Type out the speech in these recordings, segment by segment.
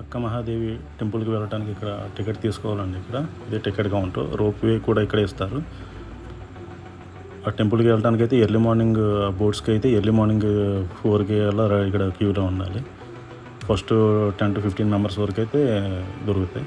అక్క మహాదేవి టెంపుల్కి వెళ్ళడానికి ఇక్కడ టికెట్ తీసుకోవాలండి ఇక్కడ. ఇదే టికెట్ కౌంటర్. రోప్ వే కూడా ఇక్కడే ఇస్తారు. ఆ టెంపుల్కి వెళ్ళడానికి అయితే ఎర్లీ మార్నింగ్ బోట్స్కి అయితే ఎర్లీ మార్నింగ్ ఫోర్కి అలా ఇక్కడ క్యూలో ఉండాలి. First ten to fifteen members వరకు అయితే దొరుకుతాయి.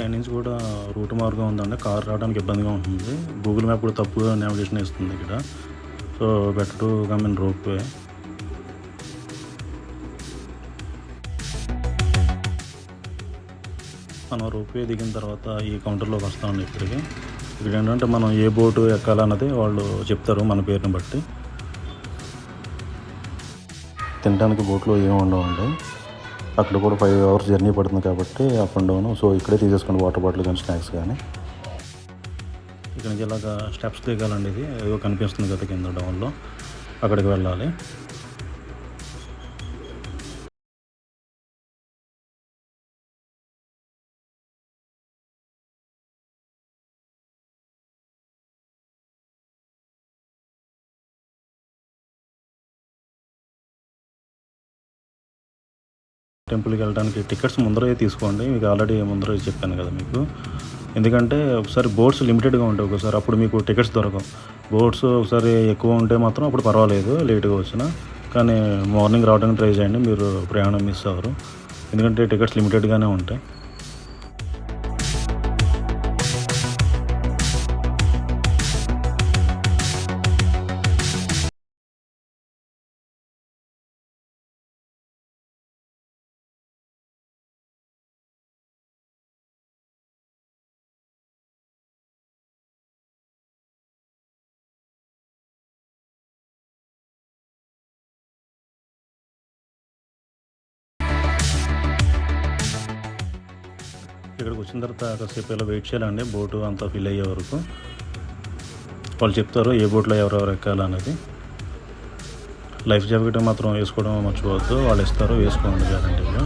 సైడ్ నుంచి కూడా రూట్ మార్గం ఉందండి. కార్ రావడానికి ఇబ్బందిగా ఉంటుంది. గూగుల్ మ్యాప్ కూడా తప్పుగా నావిగేషన్ ఇస్తుంది ఇక్కడ. So better to come in rope way మనం రోప్ వే దిగిన తర్వాత ఈ కౌంటర్లోకి వస్తామండి ఇక్కడికి. ఇక్కడ ఏంటంటే మనం ఏ బోటు ఎక్కాలన్నది వాళ్ళు చెప్తారు మన పేరుని బట్టి. తినడానికి బోట్లో ఏమి ఉండవండి. అక్కడ కూడా ఫైవ్ అవర్స్ జర్నీ పడుతుంది కాబట్టి అప్ అండ్ డౌన్ సో ఇక్కడే తీసేసుకోండి వాటర్ బాటిల్ కానీ స్నాక్స్ కానీ ఇక్కడ నుంచి ఇలాగ స్టెప్స్ దిగాలండి ఇది. ఏదో కనిపిస్తుంది కదా కింద డౌన్లో అక్కడికి వెళ్ళాలి. టెంపుల్కి వెళ్ళడానికి టికెట్స్ ముందరే తీసుకోండి. మీకు ఆల్రెడీ ముందరే చెప్పాను కదా మీకు. ఎందుకంటే ఒకసారి బోట్స్ లిమిటెడ్గా ఉంటాయి ఒకసారి. అప్పుడు మీకు టికెట్స్ దొరకవు. బోట్స్ ఒకసారి ఎక్కువ ఉంటే మాత్రం అప్పుడు పర్వాలేదు లేట్గా వచ్చిన. కానీ మార్నింగ్ రావడానికి ట్రై చేయండి. మీరు ప్రయాణం మిస్ అవ్వరు. ఎందుకంటే టికెట్స్ లిమిటెడ్గానే ఉంటాయి. ఇక్కడికి వచ్చిన తర్వాత కాసేపు ఇలా వెయిట్ చేయాలండి. బోటు అంతా ఫిల్ అయ్యే వరకు. వాళ్ళు చెప్తారు ఏ బోట్లో ఎవరెవరు ఎక్కాలనేది లైఫ్ జాకెట్ మాత్రం వేసుకోవడం మర్చిపోవద్దు. వాళ్ళు ఇస్తారు వేసుకోండి గ్యారంటీగా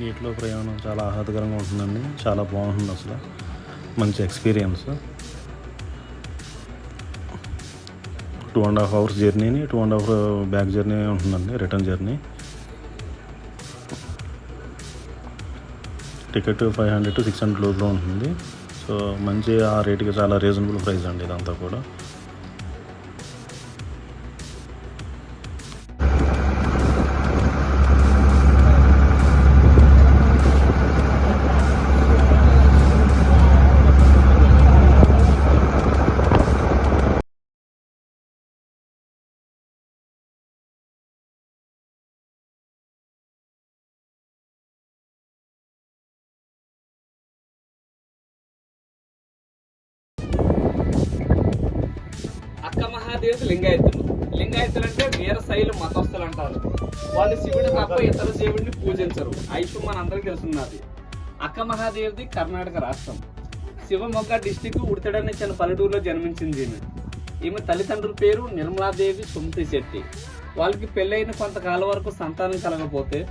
నీటిలో ప్రయాణం చాలా ఆహ్లాదకరంగా ఉంటుందండి. చాలా బాగుంటుంది అసలు. మంచి experience. Two and half hours జర్నీని two and half back journey ఉంటుందండి return journey ticket five hundred to six hundred లోపల ఉంటుంది సో మంచి ఆ రేటుకి చాలా రీజనబుల్ ప్రైస్ అండి ఇదంతా కూడా. అక్క మహాదేవి లింగాయతులు. లింగాయతులు అంటే వీరశైలు మతస్థులు అంటారు. వాళ్ళు శివుడు తప్ప ఇతర దేవుడిని పూజించరు. ఐషు మన అందరికి తెలుసున్నది. అక్క మహాదేవిది కర్ణాటక రాష్ట్రం. శివమొగ్గ డిస్టిక్ ఉడతడనే చిన్న పల్లెటూరులో జన్మించింది ఈమె. ఈమె తల్లిదండ్రుల పేరు నిర్మలాదేవి సుమతి శెట్టి. వాళ్ళకి పెళ్ళైన కొంతకాలం వరకు సంతానం కలగకపోతే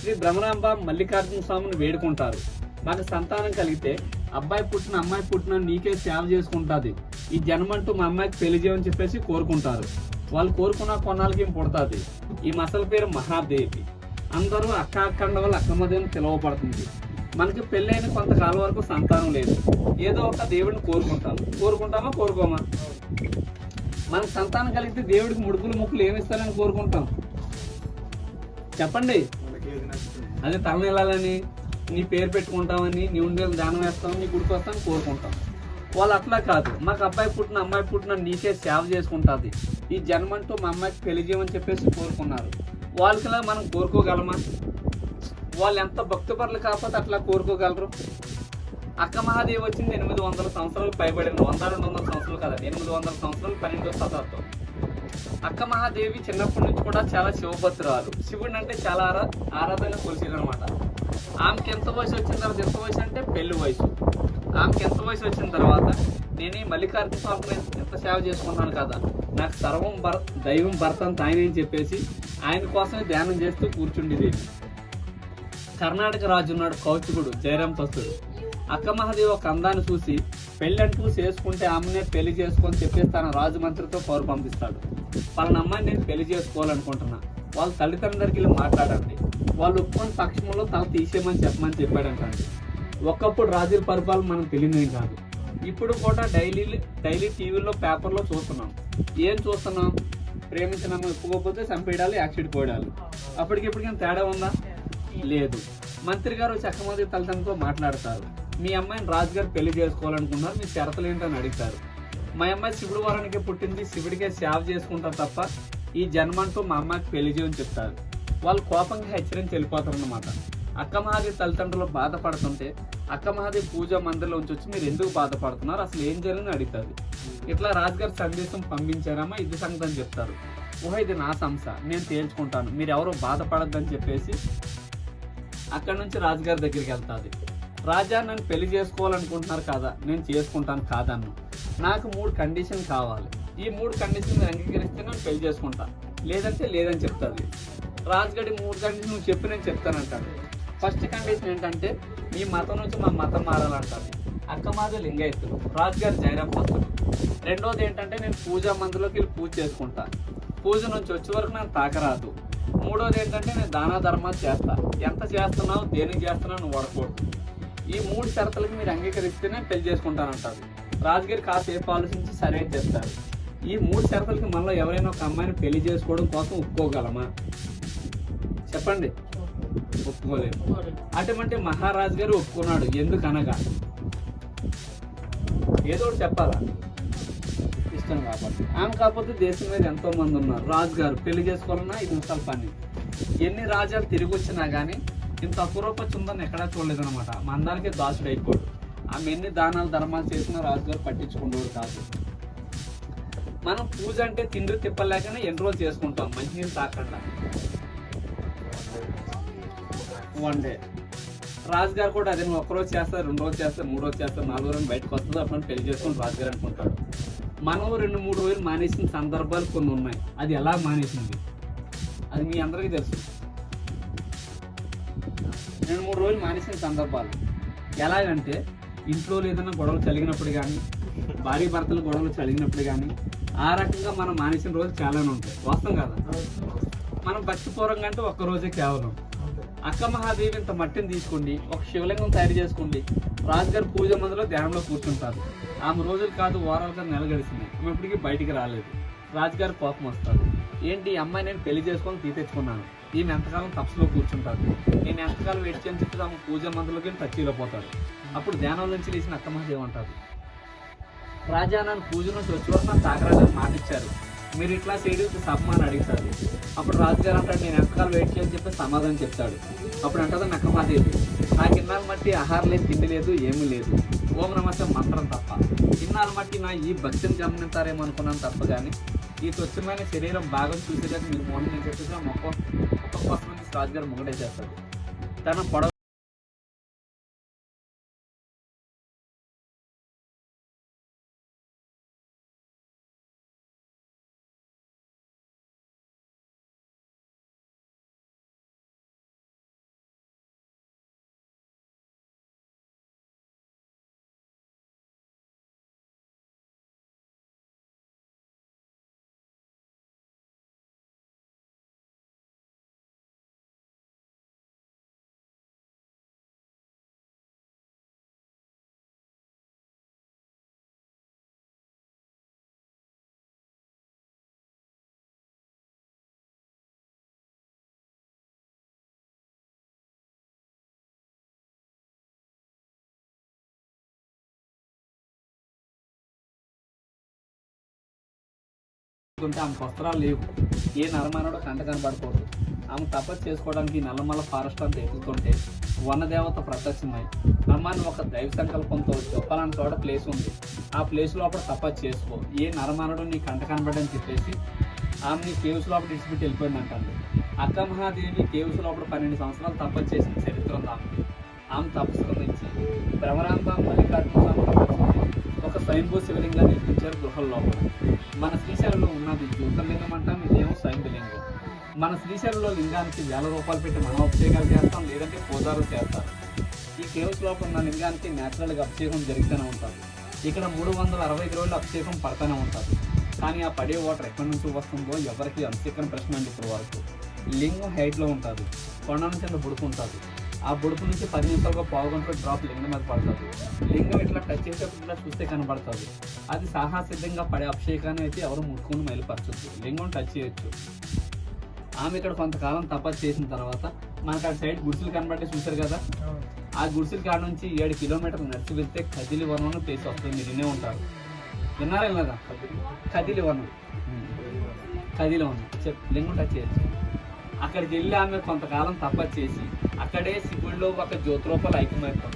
శ్రీ భ్రమరాంబ మల్లికార్జున స్వామిని వేడుకుంటారు. మాకు సంతానం కలిగితే అబ్బాయి పుట్టిన అమ్మాయి పుట్టిన నీకే సేవ చేసుకుంటుంది. ఈ జన్మంటూ మా అమ్మాయికి పెళ్ళి చేయమని చెప్పేసి కోరుకుంటారు. వాళ్ళు కోరుకున్న కొన్నాళ్ళకి ఏం పుడుతుంది? ఈ మసల పేరు మహాదేవి. అందరూ అక్క అక్కండ వల్ల అక్కమ్మదేవి పిలువబడుతుంది. మనకి పెళ్ళైన కొంతకాలం వరకు సంతానం లేదు. ఏదో ఒక దేవుడిని కోరుకుంటాం. కోరుకుంటామా కోరుకోమా? మనకు సంతానం కలిగితే దేవుడికి ముడుపులు ముక్కులు ఏమి ఇస్తారని కోరుకుంటాం. చెప్పండి. అదే తలనెళ్ళాలని నీ పేరు పెట్టుకుంటామని నీ ఉండేది దానం వేస్తాం నీ గుడికి వస్తామని కోరుకుంటాం. వాళ్ళు అట్లా కాదు. మాకు అబ్బాయి పుట్టిన అమ్మాయి పుట్టిన నీకే సేవ చేసుకుంటుంది. ఈ జన్మంటూ మా అమ్మాయికి పెళ్ళి చేయమని చెప్పేసి కోరుకున్నారు. వాళ్ళకిలా మనం కోరుకోగలమా? వాళ్ళు ఎంత భక్తిపరులు కాకపోతే అట్లా కోరుకోగలరు? అక్క మహాదేవి వచ్చింది ఎనిమిది వందల సంవత్సరాలు పైబడింది వంద రెండు వందల సంవత్సరాలు కదా ఎనిమిది వందల సంవత్సరాలు పన్నెండో శతాబ్దం. అక్క మహాదేవి చిన్నప్పటి నుంచి కూడా చాలా శివభద్రాలు శివుడు అంటే చాలా ఆరా ఆరాధన కొలిసేది అనమాట ఆమెకి ఎంత వయసు వచ్చిన తర్వాత ఎంత వయసు అంటే పెళ్ళి వయసు. ఆమెకి ఎంత వయసు వచ్చిన తర్వాత నేను ఈ మల్లికార్జున స్వామిని ఎంత సేవ చేసుకున్నాను కదా నాకు సర్వం భర దైవం భర్త అంత ఆయన అని చెప్పేసి ఆయన కోసమే ధ్యానం చేస్తూ కూర్చుండేది కర్ణాటక రాజు ఉన్నాడు కౌచుకుడు జయరాం అక్క మహాదేవి ఒక అందాన్ని చూసి పెళ్ళంటూ చేసుకుంటే ఆమెనే పెళ్ళి చేసుకొని చెప్పేసి తన రాజు మంత్రితో పౌరు పంపిస్తాడు. వాళ్ళ అమ్మాయిని నేను పెళ్ళి చేసుకోవాలనుకుంటున్నా. వాళ్ళ తల్లిదండ్రులకి వెళ్ళి మాట్లాడండి. వాళ్ళు ఒప్పుకొని పక్షంలో తల తీసేయమని చెప్పమని చెప్పాడంటండి. ఒకప్పుడు రాజుల పరిపాలన మనం తెలియదేం కాదు. ఇప్పుడు కూడా డైలీ డైలీ టీవీలో పేపర్లో చూస్తున్నాం. ఏం చూస్తున్నాం? ప్రేమించిన ఒప్పుకోకపోతే చంపేయడాలి యాక్సిడెంట్ పోయడాలి. అప్పటికిప్పటికీ తేడా ఉందా? లేదు. మంత్రి గారు చక్కమది తల్లిదండ్రులతో మాట్లాడతారు. మీ అమ్మాయిని రాజుగారు పెళ్ళి చేసుకోవాలనుకున్నారు. మీ షరతులు ఏంటని అడుగుతారు. మా అమ్మాయి శివుడు వరానికి పుట్టింది శివుడికే సేవ చేసుకుంటాం తప్ప ఈ జన్మంటూ మా అమ్మాయికి పెళ్ళి చేయని చెప్తారు. వాళ్ళు కోపంగా హెచ్చరించి వెళ్ళిపోతారు అనమాట అక్క మహాదేవి తల్లిదండ్రులు బాధపడుతుంటే అక్క మహాదేవి పూజ మందిరంలో ఉంచి వచ్చి మీరు ఎందుకు బాధపడుతున్నారు? అసలు ఏం జరిగింది అడుగుతుంది ఇట్లా రాజుగారు సందేశం పంపించారమ్మా ఇది సంగతి అని చెప్తారు. ఊహ ఇది నా సంస్థ నేను తేల్చుకుంటాను. మీరు ఎవరో బాధపడద్దని చెప్పేసి అక్కడ నుంచి రాజుగారి దగ్గరికి వెళ్తాది. రాజా నన్ను పెళ్ళి చేసుకోవాలనుకుంటున్నారు కాదా? నేను చేసుకుంటాను కాదన్ను. నాకు మూడు కండిషన్ కావాలి. ఈ మూడు కండిషన్ అంగీకరిస్తే నేను పెళ్ళి చేసుకుంటాను లేదంటే లేదని చెప్తుంది రాజుగడి మూడు కండిషన్ నువ్వు చెప్పి నేను చెప్తానంటాను ఫస్ట్ కండిషన్ ఏంటంటే మీ మతం నుంచి మా మతం మారాలంటారు. అక్క మాది లింగాయత్తులు రాజుగారి జయరాం భక్తులు రెండోది ఏంటంటే నేను పూజా మందులోకి వెళ్ళి పూజ చేసుకుంటా. పూజ నుంచి వచ్చే వరకు నాకు తాకరాదు. మూడోది ఏంటంటే నేను దాన ధర్మాలు చేస్తా. ఎంత చేస్తున్నావు దేనికి చేస్తున్నావు నువ్వు వడకూడదు. ఈ మూడు షరతులకు మీరు అంగీకరిస్తేనే పెళ్ళి చేసుకుంటానంటారు రాజుగారి కాసేపు ఆలోచించి సరే చేస్తారు. ఈ మూడు షరతులకి మనలో ఎవరైనా ఒక అమ్మాయిని పెళ్ళి చేసుకోవడం కోసం ఒప్పుకోగలమా? చెప్పండి. ఒప్పుకోలేము అటువంటి మహారాజు గారు ఒప్పుకున్నాడు. ఎందుకనగా? ఏదో ఒకటి చెప్పాలా? ఇష్టం కాబట్టి. ఆమె కాకపోతే దేశం మీద ఎంతో మంది ఉన్నారు. రాజు గారు పెళ్ళి చేసుకోవాలన్నా ఇది ముసలి పని. ఎన్ని రాజాలు తిరిగి వచ్చినా కానీ ఇంత అపురూప ఉందని ఎక్కడా చూడలేదు అనమాట మా అందరికీ దాసుడు అయిపోడు. ఆమె ఎన్ని దానాలు ధర్మాలు చేసినా రాజుగారు పట్టించుకునేవాడు కాదు. మనం పూజ అంటే తిండి తిప్పలేకనే ఎన్ని రోజులు చేసుకుంటాం? మంచినీళ్ళు తాకుండా వన్ డే రాజుగారు కూడా అదే నువ్వు ఒక్కరోజు చేస్తారు రెండు రోజు చేస్తారు మూడు రోజు చేస్తారు నాలుగు రోజులు బయటకు వస్తుంది అప్పుడు పెళ్ళి చేసుకొని రాజుగారు అనుకుంటాడు. మనం రెండు మూడు రోజులు మానేసిన సందర్భాలు కొన్ని ఉన్నాయి. అది ఎలా మానేసింది? అది మీ అందరికీ తెలుసు. రెండు మూడు రోజులు మానేసిన సందర్భాలు. ఎలాగంటే ఇంట్లో ఏదైనా గొడవలు చలిగినప్పుడు కానీ భార్య భర్తలు గొడవలు చలిగినప్పుడు కానీ ఆ రకంగా మనం మానేసిన రోజు చాలానే ఉంటాయి. వాస్తవం కదా? మనం భక్తిపూర్వకంగా అంటే ఒక్క రోజే కేవలం. అక్క మహాదేవి ఇంత మట్టిని తీసుకోండి ఒక శివలింగం తయారు చేసుకోండి రాజుగారు పూజ మందులో ధ్యానంలో కూర్చుంటారు. ఆమె రోజులు కాదు వారాలుగా నెల గడిచినాయి. ఆమె ఇప్పటికీ బయటికి రాలేదు. రాజుగారు కోపం వస్తారు ఏంటి ఈ అమ్మాయి నేను పెళ్ళి చేసుకొని తీతెచ్చుకున్నాను? ఈమె ఎంతకాలం తపస్సులో కూర్చుంటారు నేను ఎంతకాలం వెయిట్ చేయని చెప్పి ఆమె పూజ మందిలోకి టచీలో పోతాడు. అప్పుడు ధ్యానం నుంచి లేచిన అక్క మహాదేవి అంటారు. రాజా నన్ను పూజ నుంచి వచ్చే వరకు నాకు తాగరాజని మాట ఇచ్చారు మీరు ఇట్లా చేయడం సభమా అని అడుగుతారు. అప్పుడు రాజుగారు అంటాడు నేను ఎంతకాలం వెయిట్ చేయని చెప్పి సమాధానం చెప్తాడు. అప్పుడు అంటది నక్కమాదేవి నాకు ఇన్నాళ్ళు మట్టి ఆహారం లేదు తిండి లేదు ఏమీ లేదు. ఓం నమస్తే మంత్రం తప్ప. ఇన్నాళ్ళు మట్టి నా ఈ భక్తిని గమనిస్తారేమో అనుకున్నాను తప్ప కానీ ఈ స్వచ్ఛమైన శరీరం భాగం చూసేదాకా మీరు మోహన్ నేను చెప్పేసి మొక్క ఒక్క కోసం రాజుగారు మొగడే చేస్తాడు తన పడవ ఉంటే ఆమెకు వస్త్రాలు లేవు. ఏ నరమానడు కంట కనబడకూడదు. ఆమె తపస్సు చేసుకోవడానికి నల్లమల్ల ఫారెస్ట్ అంతా ఎదుగుతుంటే వనదేవత ప్రత్యక్షమై అమ్మాని ఒక దైవ సంకల్పంతో చెప్పాలని చోట ప్లేస్ ఉంది. ఆ ప్లేస్ లోపల తపస్సు చేసుకో. ఏ నరమానడు నీ కంట కనబడని చెప్పేసి ఆమె నీ కేవ్స్ లోపల విడిచిపెట్టి వెళ్ళిపోయిందంటండి అక్క మహాదేవి కేవ్స్ లోపల పన్నెండు సంవత్సరాలు తపస్సు చేసిన చరిత్ర ఉంది ఆమె ఆమె తపస్సు గురించి భ్రమరాంబ మల్లికార్జున స్వామి తపస్సు ఒక స్వయంభూ శివలింగాన్ని నిర్మించారు గృహల లోపల. మన శ్రీశైలంలో ఉన్నది జ్యోతిర్లింగం అంటాం ఇదేమో స్వయంభలింగం మన శ్రీశైలంలో లింగానికి వేల రూపాయలు పెట్టి మనం అభిషేకాలు చేస్తాం లేదంటే పూజారు చేస్తారు. ఈ కేవ్స్ లోపల ఉన్న లింగానికి న్యాచురల్గా అభిషేకం జరుగుతూనే ఉంటుంది. ఇక్కడ మూడు వందల అరవై ఐదు రోజులు అభిషేకం పడుతూనే ఉంటుంది. కానీ ఆ పడే వాటర్ ఎక్కడి నుంచి వస్తుందో ఎవరికి అంతకని ప్రశ్న అండి ఇప్పుడు వరకు. లింగం హైట్లో ఉంటుంది. కొండ నుంచి బుడుకుంటుంది ఉంటుంది. ఆ బుడుపు నుంచి పది నిమిషాలుగా పావుగంట డ్రాప్ లింగం మీద పడుతుంది. లింగం ఇట్లా టచ్ చేసేటప్పుడు చూస్తే కనబడుతుంది. అది సాహసిద్ధంగా పడే అభిషేకాన్ని అయితే ఎవరు ముట్టుకుని మైలుపరచొచ్చు లింగం టచ్ చేయొచ్చు. ఆమె ఇక్కడ కొంతకాలం తపస్సు చేసిన తర్వాత మనకు అటు సైడ్ గుడిసెలు కనబడి చూశారు కదా? ఆ గుడిసెల కాడ నుంచి ఏడు కిలోమీటర్లు నడిచి వెళ్తే కదిలి వనం అనే ప్లేస్ వస్తుంది. మీరు వినే ఉంటారు. విన్నారా లేదా వనం. కదిలి వనం. చెప్ లింగం టచ్ చేయొచ్చు. అక్కడికి వెళ్ళి ఆమె కొంతకాలం తపస్సు చేసి అక్కడే శివుడిలో ఒక జ్యోతిరూప ఐక్యమవుతాం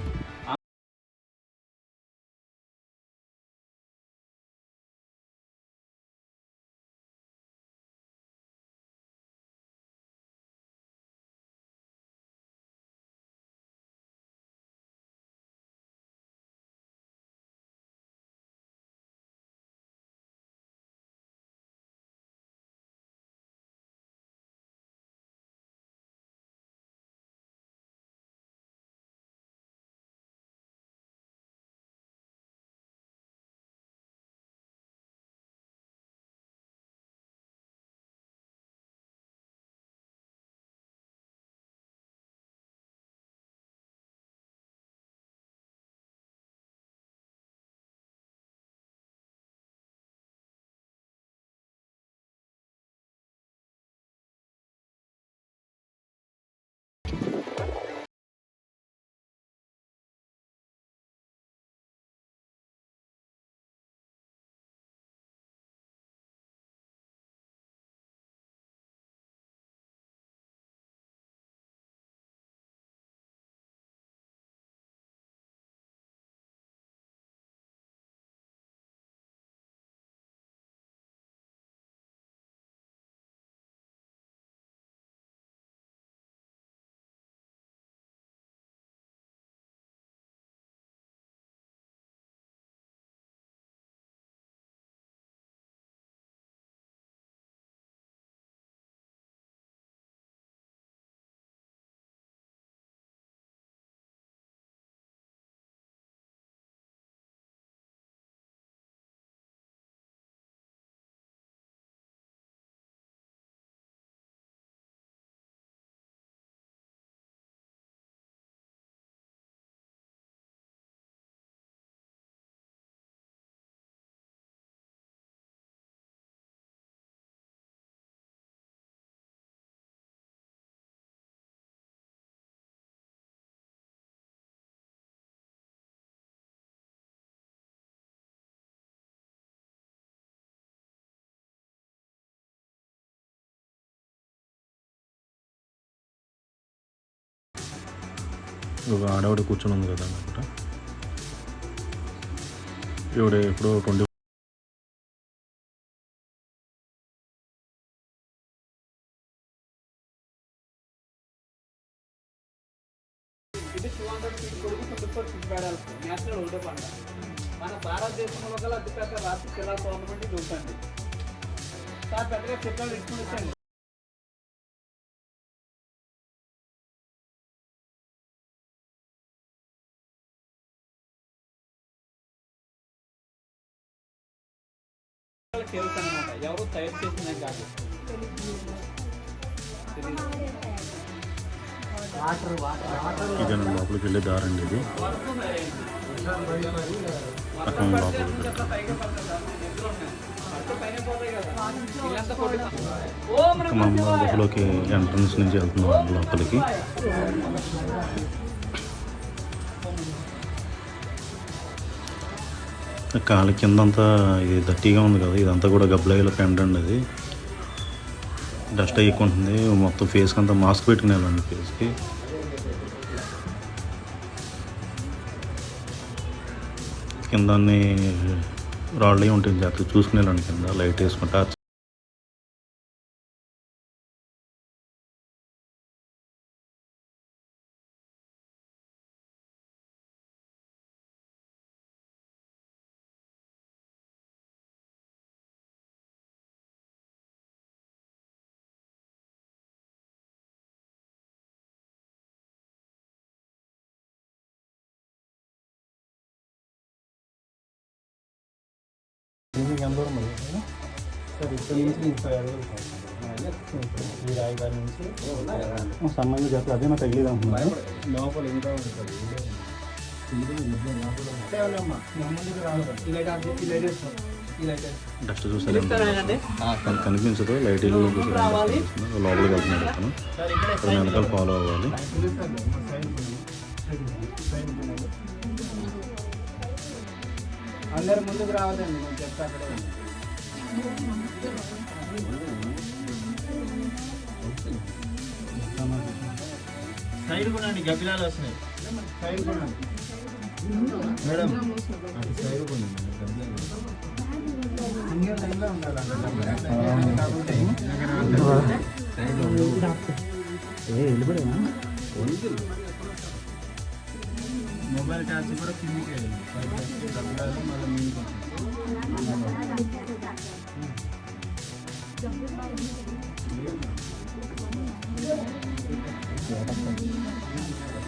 ఒక ఆడవిడ కూర్చొని ఉంది కదా అన్నమాట ఇవిడ ఎప్పుడో ట్వంటీ ఇది నేషనల్ ఒకటే మన భారతదేశంలో గల అతిపెద్ద రాష్ట్ర శిలా టోర్నమెంట్ ఇది ఉంటుంది సార్ పెద్దగా చిత్రాలు తీసుకుని కేవ్స్ అనమాట ఎవరు తయారు చేసిందే కాదు. లోపలికి వెళ్ళే దారండి ఇది. అక్కడ లోపలికి మనం లోపలికి ఎంట్రన్స్ నుంచి వెళ్తున్నాం లోపలికి. కాలి కింద అంతా ఇది దట్టిగా ఉంది కదా ఇదంతా కూడా గబ్బలాయిలో పెండండి అది. డస్ట్ ఎక్కుంటుంది మొత్తం ఫేస్కి అంతా మాస్క్ పెట్టుకుని వెళ్ళండి ఫేస్కి కింద అన్ని రాళ్ళు ఉంటుంది జాగ్రత్త చూసుకుని వెళ్ళండి కింద. లైట్ వేసుకుంటా దీనికి ఎంత దూరం ఉంది సార్ ఇక్కడ నుంచి ముప్పై ఈ నుంచి సన్నగా చేస్తే అదే నాకు తగిలేదు అంటున్నాను లోపల ఇంకా ఉంటుంది. డస్ట్ చూసారు? కనిపించదు. లైట్ రావాలి. లోపలికి వెళ్తున్నాడు అతను. వెనకాల ఫాలో అవ్వాలి. అందరు ముందుకు రావద్దండి నేను చెప్తా అక్కడే. సైడ్ కూడా అండి గబ్బిలాలు వస్తున్నాయి సైడ్ కూడా మేడం అటు సైడ్ కూడా. సింగిల్ లైన్లో గబ్బిలాలు. కాకుంటే సైడ్లో మొబైల్ ఛార్జ్ కూడా కిందికి వెళ్ళింది. గబ్బిలాలు మళ్ళీ మీదకి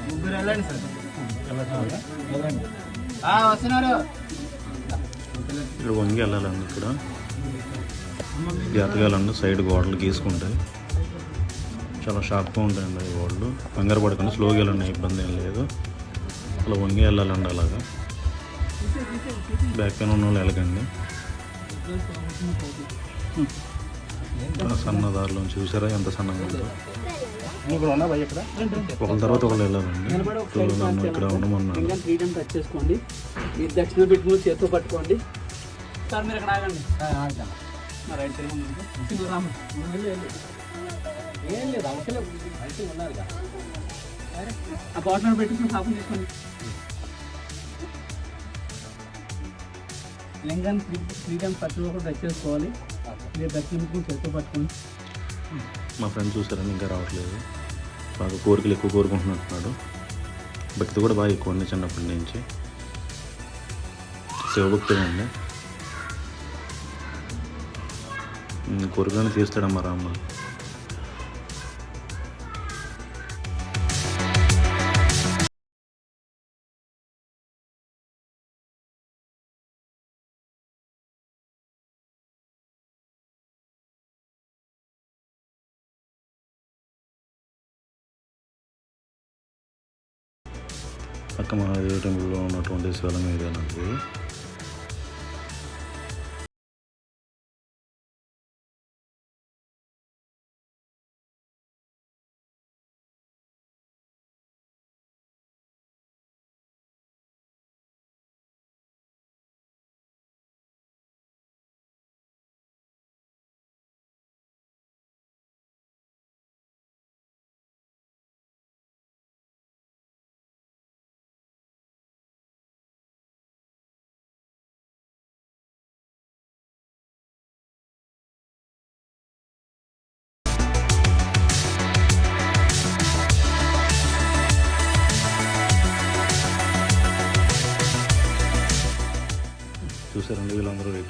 ముగ్గురు వెళ్ళండి సార్. వెళ్ళండి వస్తున్నారు. ఇక్కడ వంగి వెళ్ళాలండి ఇక్కడ. జాగ్రత్తగా సైడ్ గోడలు గీసుకుంటాయి. చాలా షార్ప్గా ఉంటాయండి ఈ గోడలు. కంగారు పడకుండా స్లోగా వెళ్ళండి ఇబ్బంది ఏం లేదు. అసలు వంగి వెళ్ళాలండి అలాగా. బ్యాక్ పెయిన్ ఉన్న వాళ్ళు వెళ్ళకండి. ఆ చూసారా? ఎంత సన్నగా ఉందో. ఒకళ్ళ తర్వాత ఒకళ్ళు వెళ్ళాలండి. నన్ను ఇక్కడ ఉండమన్నాడు ఫ్రీడమ్ టచ్ చేసుకోండి మీరు దక్షిణ పెట్టుకుని చేతితో పట్టుకోండి సార్ మీరు ఇక్కడ ఆగండి రైట్ రాము. ఏం లేదు అవసరం ఉన్నారు కదా. ఆ బాటిల్ పెట్టుకుని హాఫ్ తీసుకోండి లింగాన్ని త్రీ త్రీ టైమ్స్ ప్రతి ఒక్కరు టచ్ చేసుకోవాలి మీరు పెట్టుకుని చేతితో పట్టుకోండి మా ఫ్రెండ్ చూసారని ఇంకా రావట్లేదు. బాగా కోరికలు ఎక్కువ కోరుకుంటున్నట్టున్నాడు. భక్తి కూడా బాగా ఎక్కువ అండి చిన్నప్పటి నుంచి. శివభక్తుడు అండి కోరికలను తీస్తాడమ్మా రామ్మ పక్క మహాదేవ టెంపుల్లో ఉన్నటువంటి శివలింగం ఇదేనండి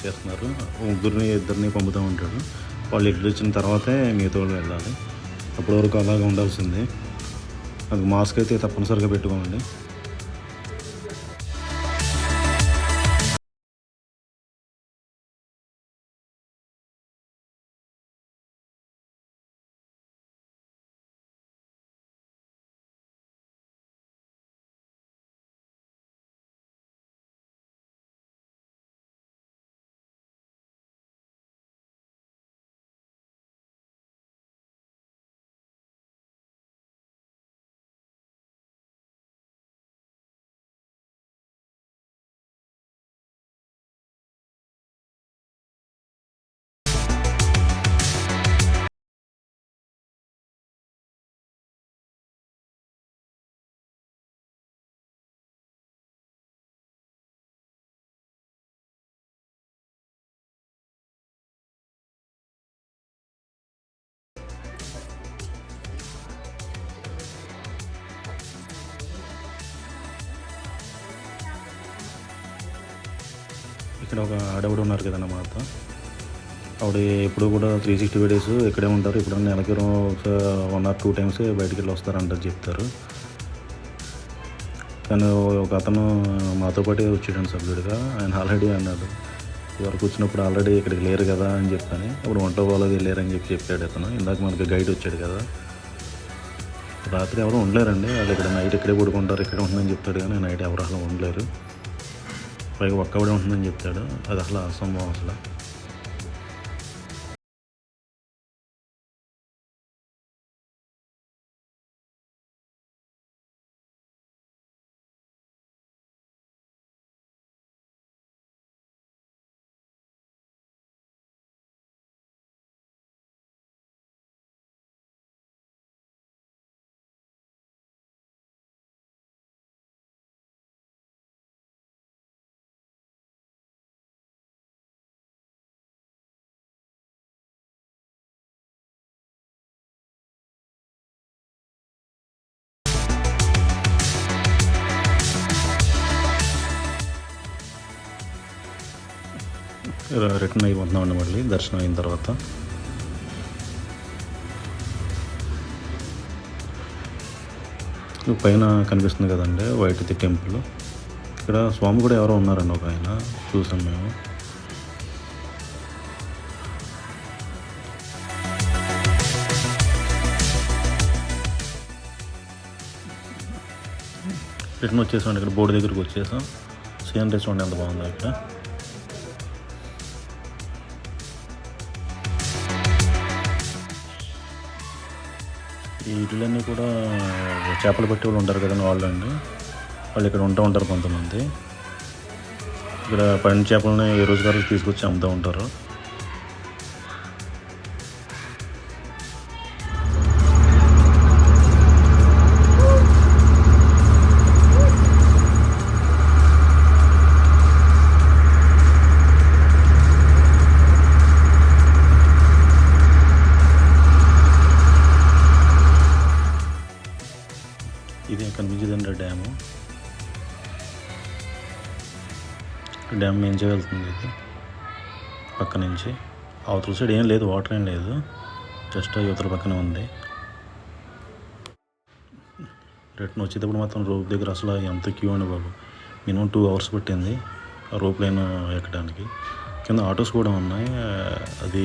చేస్తున్నారు. ముగ్గురిని ఇద్దరిని పంపుతూ ఉంటాడు. వాళ్ళు ఇడ్లు వచ్చిన తర్వాతే మిగతా వాళ్ళు వెళ్ళాలి. అప్పటి వరకు అలాగే ఉండాల్సిందే. అది మాస్క్ అయితే తప్పనిసరిగా పెట్టుకోండి ఇక్కడ ఒక ఆడవిడ ఉన్నారు కదన్న మాత ఆవిడ ఎప్పుడు కూడా త్రీ సిక్స్టీ ఫైవ్ డేస్ ఇక్కడే ఉంటారు. ఇప్పుడు నెలకి వన్ ఆర్ టూ టైమ్స్ బయటికి వెళ్ళి వస్తారంటారు చెప్తారు. కానీ ఒక అతను మాతో పాటే వచ్చాడు సభ్యుడిగా. ఆయన ఆల్రెడీ అన్నాడు ఇవరకు వచ్చినప్పుడు ఆల్రెడీ ఇక్కడికి లేరు కదా అని చెప్పాను. అప్పుడు వంట వాళ్ళది వెళ్ళారని చెప్పి చెప్పాడు అతను. ఇందాక మనకి గైడ్ వచ్చాడు కదా. రాత్రి ఎవరు ఉండలేరండి. వాళ్ళు ఇక్కడ నైట్ ఇక్కడే పడుకుంటారు ఇక్కడే ఉంటుందని చెప్తాడు కానీ నైట్ ఎవరు అసలు ఉండలేరు. పైగా ఒక్కడే ఉంటుందని చెప్తాడు. అది అసలు అసంభవం అసలు. రిటర్న్ అయిపోతున్నామండి మళ్ళీ దర్శనం అయిన తర్వాత. పైన కనిపిస్తుంది కదండి వైట్ ది టెంపుల్. ఇక్కడ స్వామి కూడా ఎవరో ఉన్నారండి ఒక ఆయన చూసాం మేము. రిటర్న్ వచ్చేసాం ఇక్కడ బోర్డు దగ్గరికి వచ్చేసాం. సీనరీ చూడండి ఎంత బాగుందో ఇక్కడ. వీటిలన్నీ కూడా చేపలు పట్టే వాళ్ళు ఉంటారు కదండి వాళ్ళు అండి వాళ్ళు ఇక్కడ ఉంటూ ఉంటారు కొంతమంది. ఇక్కడ పైన చేపలని ఏ రోజుగారు తీసుకొచ్చి అమ్ముతూ ఉంటారు. ఇది కనిపించదండి డ్యాము. డ్యామ్ నుంచి వెళ్తుంది ఇది పక్క నుంచి. అవతల సైడ్ ఏం లేదు వాటర్ ఏం లేదు. జస్ట్ యువతల పక్కనే ఉంది. రిటర్న్ వచ్చేటప్పుడు మాత్రం రోప్ దగ్గర అసలు ఎంత క్యూ అండి బాబు. మినిమం టూ అవర్స్ పట్టింది ఆ రోప్ లైన్ ఎక్కడానికి. కింద ఆటోస్ కూడా ఉన్నాయి. అది